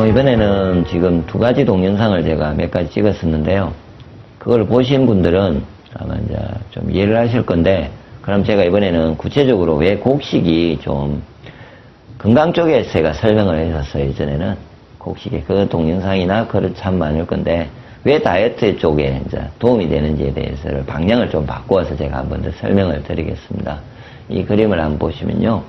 어, 이번에는 지금 두 가지 동영상을 제가 몇 가지 찍었었는데요. 그걸 보신 분들은 아마 이제 좀 이해를 하실 건데, 그럼 제가 이번에는 구체적으로 왜 곡식이 좀 건강 쪽에 제가 설명을 했었어요, 예전에는. 곡식의 그 동영상이나 그걸 참 많을 건데, 왜 다이어트 쪽에 이제 도움이 되는지에 대해서를 방향을 좀 바꾸어서 제가 한 번 더 설명을 드리겠습니다. 이 그림을 한번 보시면요.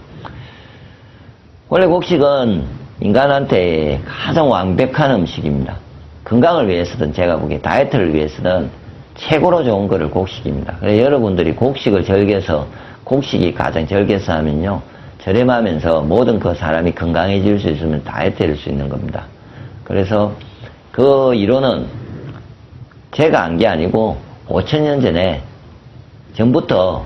원래 곡식은 인간한테 가장 완벽한 음식입니다. 건강을 위해서든 제가 보기에 다이어트를 위해서든 최고로 좋은 거를 곡식입니다. 그래서 여러분들이 곡식을 즐겨서 곡식이 가장 즐겨서 하면요. 저렴하면서 모든 그 사람이 건강해질 수 있으면 다이어트할 수 있는 겁니다. 그래서 그 이론은 제가 한게 아니고 5천년 전에 전부터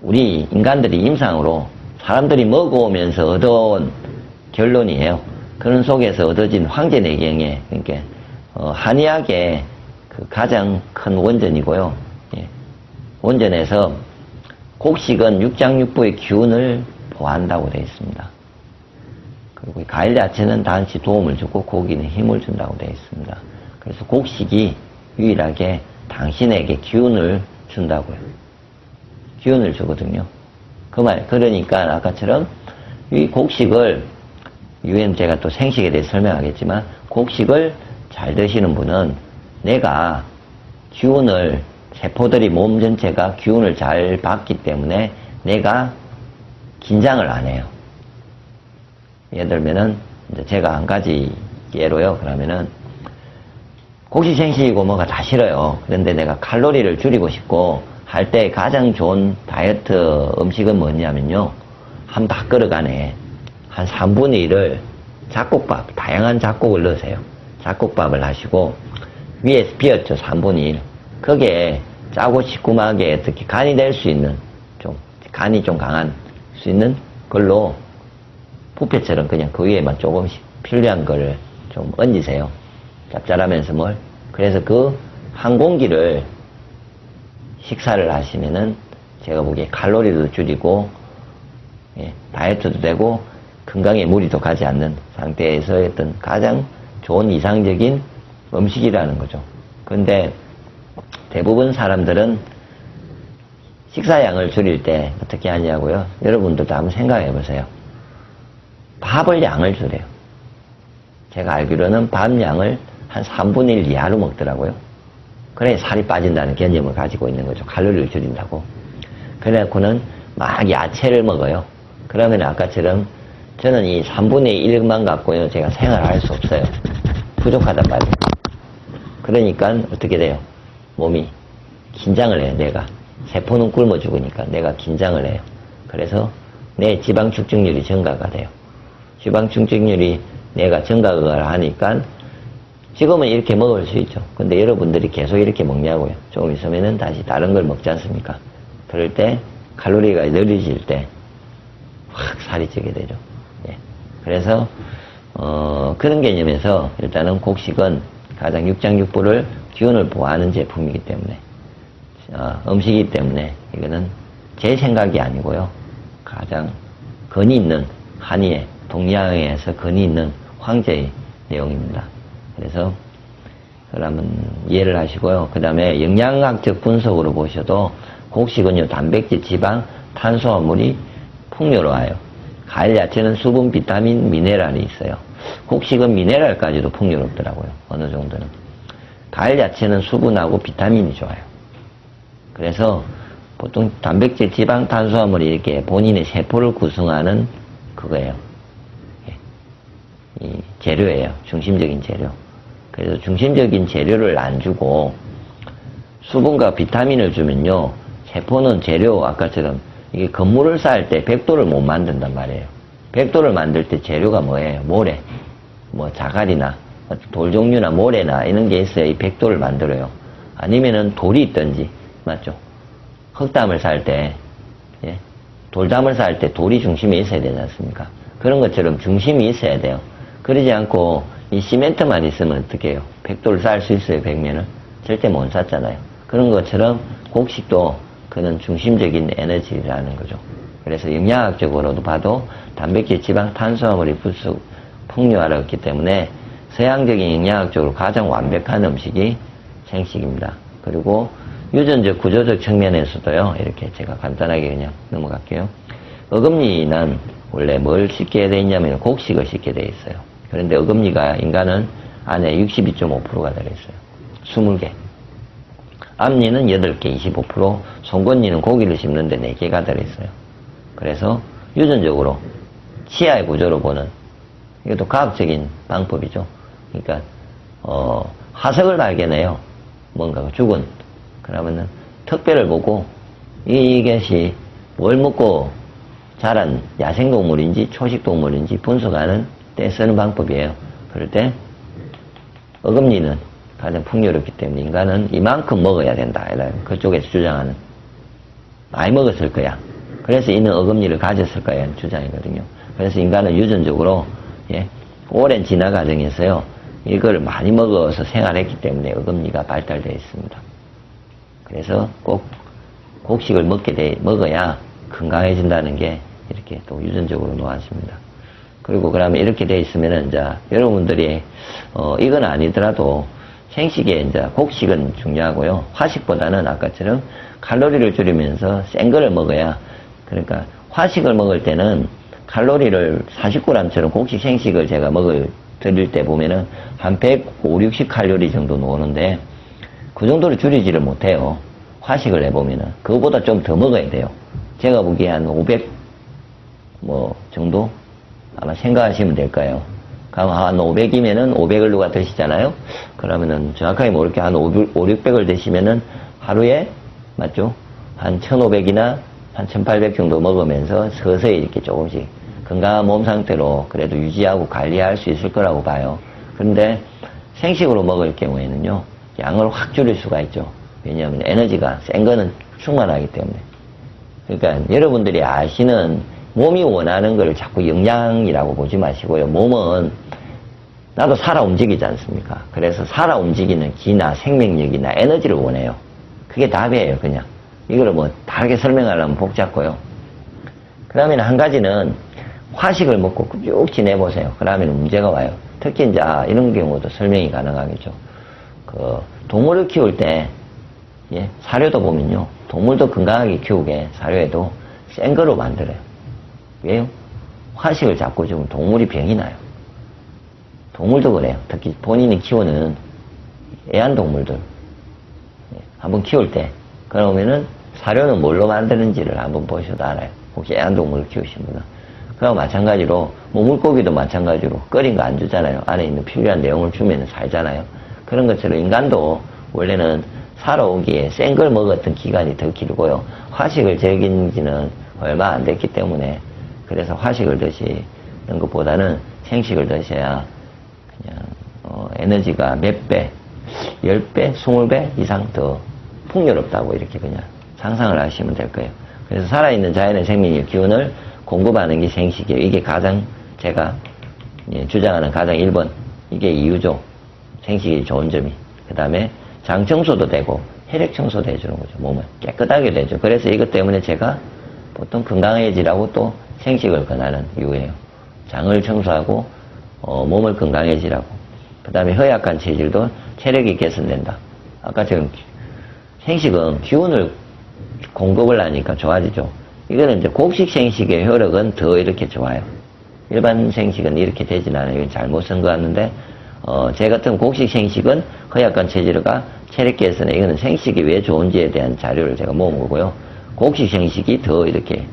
우리 인간들이 임상으로 사람들이 먹어오면서 얻어온 결론이에요. 그런 속에서 얻어진 황제내경의 그러니까 어, 한의학의 그 가장 큰 원전이고요. 예. 원전에서 곡식은 육장육부의 기운을 보한다고 되어 있습니다. 그리고 과일 자체는 단시 도움을 주고 고기는 힘을 준다고 되어 있습니다. 그래서 곡식이 유일하게 당신에게 기운을 준다고요. 기운을 주거든요. 그 말, 그러니까 아까처럼 이 곡식을, 유엔 제가 또 생식에 대해 설명하겠지만, 곡식을 잘 드시는 분은 내가 기운을, 세포들이 몸 전체가 기운을 잘 받기 때문에 내가 긴장을 안 해요. 예를 들면은, 제가 한 가지 예로요. 그러면은, 곡식 생식이고 뭐가 다 싫어요. 그런데 내가 칼로리를 줄이고 싶고, 할 때 가장 좋은 다이어트 음식은 뭐냐면요. 한 밥그릇 안에 한 3분의 1을 잡곡밥, 다양한 잡곡을 넣으세요. 잡곡밥을 하시고, 위에 비었죠, 3분의 1. 거기에 짜고 시큼하게 어떻게 간이 될 수 있는, 좀, 간이 좀 강한 수 있는 걸로 부페처럼 그냥 그 위에만 조금씩 필요한 거를 좀 얹으세요. 짭짤하면서 뭘. 그래서 그 한 공기를 식사를 하시면은 제가 보기에 칼로리도 줄이고 예, 다이어트도 되고 건강에 무리도 가지 않는 상태에서 어떤 가장 좋은 이상적인 음식이라는 거죠. 근데 대부분 사람들은 식사량을 줄일 때 어떻게 하냐고요? 여러분들도 한번 생각해 보세요. 밥을 양을 줄여요. 제가 알기로는 밥 양을 한 3분의 1 이하로 먹더라고요. 그래 살이 빠진다는 개념을 가지고 있는 거죠. 칼로리를 줄인다고. 그래갖고는 막 야채를 먹어요. 그러면 아까처럼 저는 이 3분의 1만 갖고요. 제가 생활할 수 없어요. 부족하단 말이에요. 그러니까 어떻게 돼요? 몸이 긴장을 해요. 내가. 세포는 굶어 죽으니까 내가 긴장을 해요. 그래서 내 지방 축적률이 증가가 돼요. 지방 축적률이 내가 증가를 하니까 지금은 이렇게 먹을 수 있죠. 근데 여러분들이 계속 이렇게 먹냐고요. 조금 있으면은 다시 다른 걸 먹지 않습니까? 그럴 때 칼로리가 느려질 때 확 살이 찌게 되죠. 예. 그래서 어, 그런 개념에서 일단은 곡식은 가장 육장육부를 기운을 보호하는 제품이기 때문에 어, 음식이기 때문에 이거는 제 생각이 아니고요. 가장 근이 있는 한의의 동양에서 근이 있는 황제의 내용입니다. 그래서 그러면 이해를 하시고요. 그 다음에 영양학적 분석으로 보셔도 곡식은요 단백질, 지방, 탄수화물이 풍요로워요. 과일 야채는 수분, 비타민, 미네랄이 있어요. 곡식은 미네랄까지도 풍요롭더라고요. 어느 정도는. 과일 야채는 수분하고 비타민이 좋아요. 그래서 보통 단백질, 지방, 탄수화물이 이렇게 본인의 세포를 구성하는 그거예요. 이 재료예요. 중심적인 재료. 그래서 중심적인 재료를 안 주고 수분과 비타민을 주면요. 세포는 재료 아까처럼 이게 건물을 쌓을 때 백도를 못 만든단 말이에요. 백도를 만들 때 재료가 뭐예요? 모래, 뭐 자갈이나 돌 종류나 모래나 이런 게 있어야 이 백도를 만들어요. 아니면은 돌이 있든지 맞죠? 흙담을 쌓을 때 예? 돌담을 쌓을 때 돌이 중심에 있어야 되지 않습니까? 그런 것처럼 중심이 있어야 돼요. 그러지 않고 이 시멘트만 있으면 어떻게 해요? 백도를 쌓을 수 있어요, 백면을? 절대 못 쌓잖아요. 그런 것처럼 곡식도 그는 중심적인 에너지라는 거죠. 그래서 영양학적으로도 봐도 단백질, 지방, 탄수화물이 부수, 풍요화를 얻기 때문에 서양적인 영양학적으로 가장 완벽한 음식이 생식입니다. 그리고 유전적 구조적 측면에서도요, 이렇게 제가 간단하게 그냥 넘어갈게요. 어금니는 원래 뭘 씻게 돼 있냐면 곡식을 씻게 돼 있어요. 그런데 어금니가 인간은 안에 62.5%가 들어있어요. 20개. 앞니는 8개, 25%, 송곳니는 고기를 씹는데 4개가 들어있어요. 그래서 유전적으로 치아의 구조로 보는 이것도 과학적인 방법이죠. 그러니까 어, 화석을 발견해요. 뭔가 죽은 그러면은 특별을 보고 이것이 뭘 먹고 자란 야생동물인지 초식동물인지 분석하는 때 쓰는 방법이에요. 그럴 때 어금니는 가장 풍요롭기 때문에 인간은 이만큼 먹어야 된다. 그쪽에서 주장하는 많이 먹었을 거야. 그래서 이는 어금니를 가졌을 거야. 주장이거든요. 그래서 인간은 유전적으로 예, 오랜 진화 과정에서요. 이걸 많이 먹어서 생활했기 때문에 어금니가 발달되어 있습니다. 그래서 꼭 곡식을 먹게 돼, 먹어야 건강해진다는 게 이렇게 또 유전적으로 놓았습니다. 그리고 그러면 이렇게 돼 있으면은 이제 여러분들이 어 이건 아니더라도 생식에 이제 곡식은 중요하고요. 화식보다는 아까처럼 칼로리를 줄이면서 센 거를 먹어야 그러니까 화식을 먹을 때는 칼로리를 40g처럼 곡식 생식을 제가 먹을 드릴 때 보면은 한 150, 60 칼로리 정도 나오는데 그 정도로 줄이지를 못해요. 화식을 해보면은 그거보다 좀 더 먹어야 돼요. 제가 보기에 한 500 뭐 정도 아마 생각하시면 될까요? 그럼 한 500이면은 500을 누가 드시잖아요? 그러면은 정확하게 모르게 한 5, 600을 드시면은 하루에 맞죠? 한 1500이나 한 1800 정도 먹으면서 서서히 이렇게 조금씩 건강한 몸 상태로 그래도 유지하고 관리할 수 있을 거라고 봐요. 그런데 생식으로 먹을 경우에는요, 양을 확 줄일 수가 있죠. 왜냐하면 에너지가 센 거는 충만하기 때문에. 그러니까 여러분들이 아시는 몸이 원하는 걸 자꾸 영양이라고 보지 마시고요. 몸은 나도 살아 움직이지 않습니까? 그래서 살아 움직이는 기나 생명력이나 에너지를 원해요. 그게 답이에요, 그냥. 이거를 뭐 다르게 설명하려면 복잡고요. 그러면 한 가지는 화식을 먹고 쭉 지내보세요. 그러면 문제가 와요. 특히 이제 아, 이런 경우도 설명이 가능하겠죠. 그 동물을 키울 때 예, 사료도 보면요. 동물도 건강하게 키우게 사료에도 센 거로 만들어요. 왜요? 화식을 자꾸 주면 동물이 병이 나요. 동물도 그래요. 특히 본인이 키우는 애완동물들. 예, 한번 키울 때, 그러면은 사료는 뭘로 만드는지를 한번 보셔도 알아요. 혹시 애완동물을 키우신 분은. 그와 마찬가지로, 뭐 물고기도 마찬가지로 끓인 거 안 주잖아요. 안에 있는 필요한 내용을 주면 살잖아요. 그런 것처럼 인간도 원래는 살아오기에 센 걸 먹었던 기간이 더 길고요. 화식을 즐긴 지는 얼마 안 됐기 때문에 그래서 화식을 드시는 것보다는 생식을 드셔야 에너지가 몇 배, 열 배, 스물 배 이상 더 풍요롭다고 이렇게 그냥 상상을 하시면 될 거예요. 그래서 살아있는 자연의 생명의 기운을 공급하는 게 생식이에요. 이게 가장 제가 예, 주장하는 가장 1번 이게 이유죠. 생식이 좋은 점이. 그 다음에 장 청소도 되고 혈액 청소도 해주는 거죠. 몸을 깨끗하게 되죠. 그래서 이것 때문에 제가 보통 건강해지라고 또 생식을 권하는 이유예요. 장을 청소하고 어, 몸을 건강해지라고. 그 다음에 허약한 체질도 체력이 개선된다. 아까 지금 생식은 기운을 공급을 하니까 좋아지죠. 이거는 이제 곡식 생식의 효력은 더 이렇게 좋아요. 일반 생식은 이렇게 되진 않아요. 이건 잘못 쓴 것 같는데, 어, 제 같은 곡식 생식은 허약한 체질가 체력 개선에 이거는 생식이 왜 좋은지에 대한 자료를 제가 모은 거고요. 곡식 생식이 더 이렇게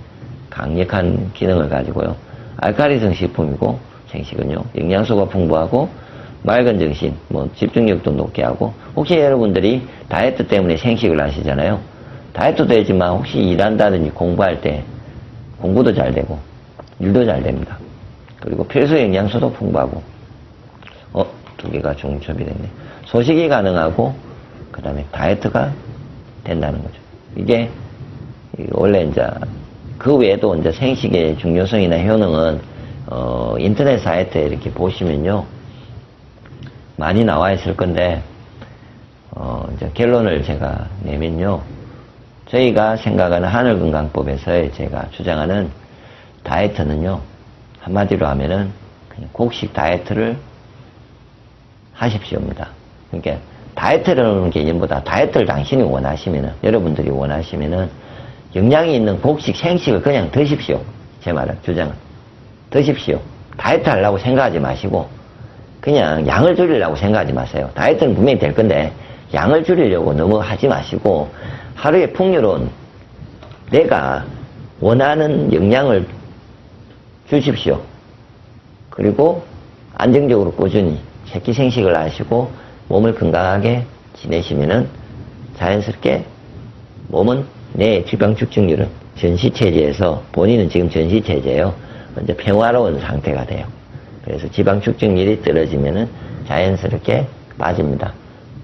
강력한 기능을 가지고요. 알카리성 식품이고 생식은요. 영양소가 풍부하고 맑은 정신, 뭐 집중력도 높게 하고 혹시 여러분들이 다이어트 때문에 생식을 하시잖아요. 다이어트도 되지만 혹시 일한다든지 공부할 때 공부도 잘 되고 일도 잘 됩니다. 그리고 필수 영양소도 풍부하고 어, 두 개가 중첩이 됐네. 소식이 가능하고 그 다음에 다이어트가 된다는 거죠. 이게 원래 이제 그 외에도 이제 생식의 중요성이나 효능은 어, 인터넷 사이트에 이렇게 보시면요 많이 나와 있을 건데 어, 이제 결론을 제가 내면요 저희가 생각하는 하늘건강법에서 제가 주장하는 다이어트는요 한마디로 하면은 그냥 곡식 다이어트를 하십시오입니다. 그러니까 다이어트라는 개념보다 다이어트를 당신이 원하시면은 여러분들이 원하시면은 영양이 있는 곡식 생식을 그냥 드십시오. 제 말은 주장은 드십시오. 다이어트 하려고 생각하지 마시고 그냥 양을 줄이려고 생각하지 마세요. 다이어트는 분명히 될 건데 양을 줄이려고 너무 하지 마시고 하루에 풍요로운 내가 원하는 영양을 주십시오. 그리고 안정적으로 꾸준히 새끼 생식을 하시고 몸을 건강하게 지내시면은 자연스럽게 몸은 내 지방 축적률은 전시체제에서 본인은 지금 전시체제예요. 먼저 평화로운 상태가 돼요. 그래서 지방 축적률이 떨어지면은 자연스럽게 빠집니다.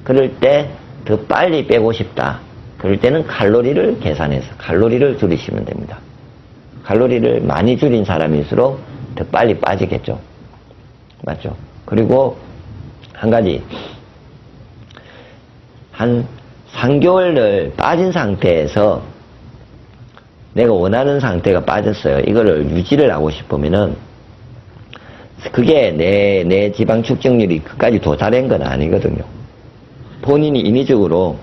그럴 때 더 빨리 빼고 싶다. 그럴 때는 칼로리를 계산해서 칼로리를 줄이시면 됩니다. 칼로리를 많이 줄인 사람일수록 더 빨리 빠지겠죠. 맞죠? 그리고 한 가지 한 3개월을 빠진 상태에서 내가 원하는 상태가 빠졌어요. 이거를 유지를 하고 싶으면은 그게 내, 내 지방 축적률이 끝까지 도달한 건 아니거든요. 본인이 인위적으로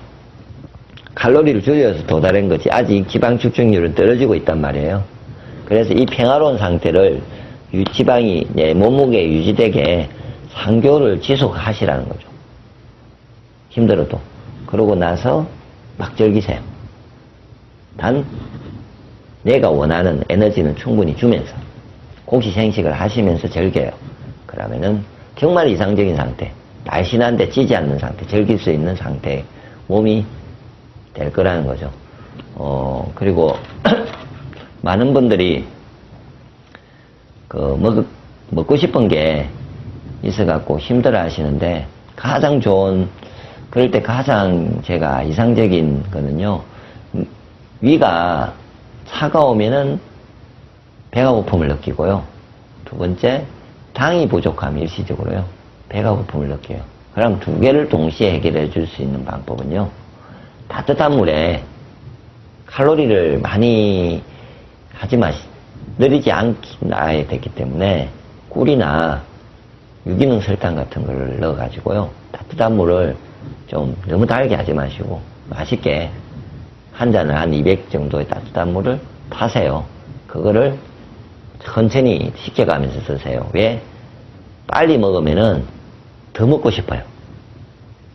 칼로리를 줄여서 도달한 거지. 아직 지방 축적률은 떨어지고 있단 말이에요. 그래서 이 평화로운 상태를 유- 지방이 내 몸무게에 유지되게 3개월을 지속하시라는 거죠. 힘들어도. 그러고 나서 막 즐기세요. 단, 내가 원하는 에너지는 충분히 주면서 곡식 생식을 하시면서 즐겨요. 그러면은 정말 이상적인 상태, 날씬한데 찌지 않는 상태, 즐길 수 있는 상태, 몸이 될 거라는 거죠. 어, 그리고 많은 분들이 그 먹, 먹고 싶은 게 있어갖고 힘들어 하시는데 가장 좋은 그럴 때 가장 제가 이상적인 거는요 음, 위가 차가우면은 배가 고픔을 느끼고요 두 번째 당이 부족함 일시적으로요 배가 고픔을 느껴요 그럼 두 개를 동시에 해결해 줄 수 있는 방법은요 따뜻한 물에 칼로리를 많이 하지 마시, 느리지 않아야 되기 때문에 꿀이나 유기농 설탕 같은 걸 넣어가지고요. 따뜻한 물을 좀 너무 달게 하지 마시고 맛있게 한 잔을 한 200 정도의 따뜻한 물을 타세요. 그거를 천천히 식혀가면서 드세요. 왜? 빨리 먹으면은 더 먹고 싶어요.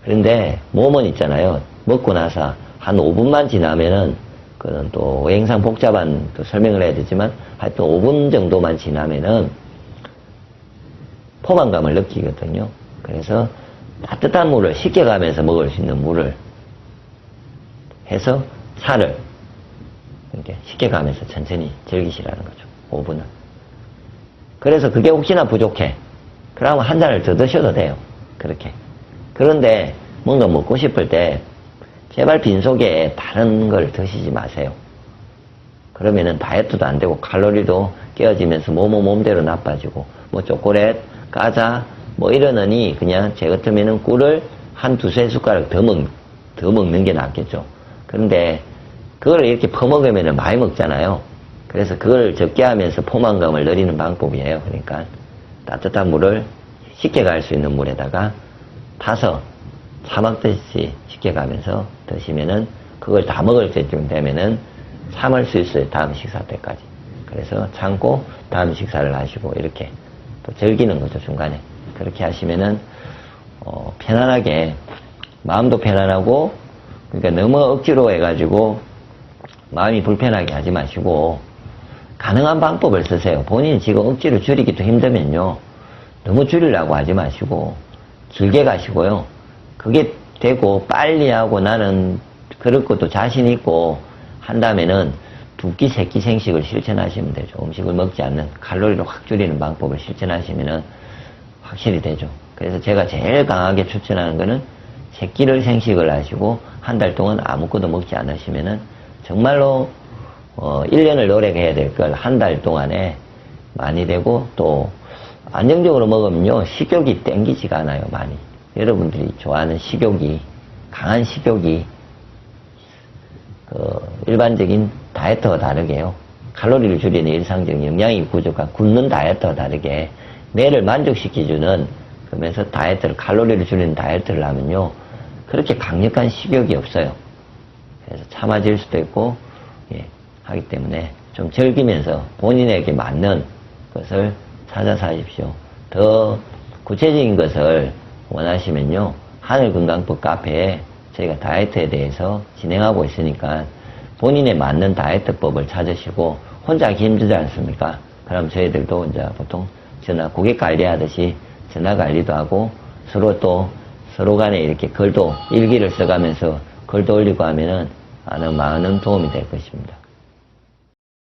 그런데 몸은 있잖아요. 먹고 나서 한 5분만 지나면은 그는 또 행상 복잡한 또 설명을 해야 되지만 하여튼 5분 정도만 지나면은 포만감을 느끼거든요. 그래서 따뜻한 물을 식혀가면서 먹을 수 있는 물을 해서 살을 이렇게 식혀가면서 천천히 즐기시라는 거죠. 5분은. 그래서 그게 혹시나 부족해. 그러면 한 잔을 더 드셔도 돼요. 그렇게. 그런데 뭔가 먹고 싶을 때 제발 빈속에 다른 걸 드시지 마세요. 그러면은 다이어트도 안 되고 칼로리도 깨어지면서 몸은 몸대로 나빠지고 뭐 초콜릿, 과자 뭐 이러느니 그냥 제 같으면은 꿀을 한 두세 숟가락 더, 먹, 더 먹는 게 낫겠죠. 그런데 그걸 이렇게 퍼먹으면 많이 먹잖아요. 그래서 그걸 적게 하면서 포만감을 늘리는 방법이에요. 그러니까 따뜻한 물을 쉽게 갈 수 있는 물에다가 타서 차 먹듯이 쉽게 가면서 드시면은 그걸 다 먹을 때쯤 되면은 참을 수 있어요. 다음 식사 때까지. 그래서 참고 다음 식사를 하시고 이렇게 또 즐기는 거죠. 중간에. 그렇게 하시면은 어, 편안하게 마음도 편안하고 그러니까 너무 억지로 해가지고 마음이 불편하게 하지 마시고 가능한 방법을 쓰세요. 본인이 지금 억지로 줄이기도 힘들면요. 너무 줄이려고 하지 마시고 길게 가시고요. 그게 되고 빨리 하고 나는 그럴 것도 자신 있고 한다면은 두 끼, 세 끼 생식을 실천하시면 되죠. 음식을 먹지 않는 칼로리를 확 줄이는 방법을 실천하시면은 확실히 되죠. 그래서 제가 제일 강하게 추천하는 거는 세 끼를 생식을 하시고 한 달 동안 아무것도 먹지 않으시면은 정말로 어, 1년을 노력해야 될 걸 한 달 동안에 많이 되고 또 안정적으로 먹으면요 식욕이 땡기지가 않아요 많이 여러분들이 좋아하는 식욕이 강한 식욕이 그 일반적인 다이어트와 다르게요 칼로리를 줄이는 일상적인 영양이 부족한 굶는 다이어트와 다르게 뇌를 만족시켜주는 그러면서 다이어트를 칼로리를 줄이는 다이어트를 하면요 그렇게 강력한 식욕이 없어요. 그래서 참아질 수도 있고 예, 하기 때문에 좀 즐기면서 본인에게 맞는 것을 찾아서 하십시오. 더 구체적인 것을 원하시면요 하늘건강법 카페에 저희가 다이어트에 대해서 진행하고 있으니까 본인에 맞는 다이어트법을 찾으시고 혼자 힘들지 않습니까? 그럼 저희들도 이제 보통 전화 고객 관리하듯이 전화 관리도 하고 서로 또 서로 간에 이렇게 글도 일기를 써가면서 글도 올리고 하면은 아는 많은 도움이 될 것입니다.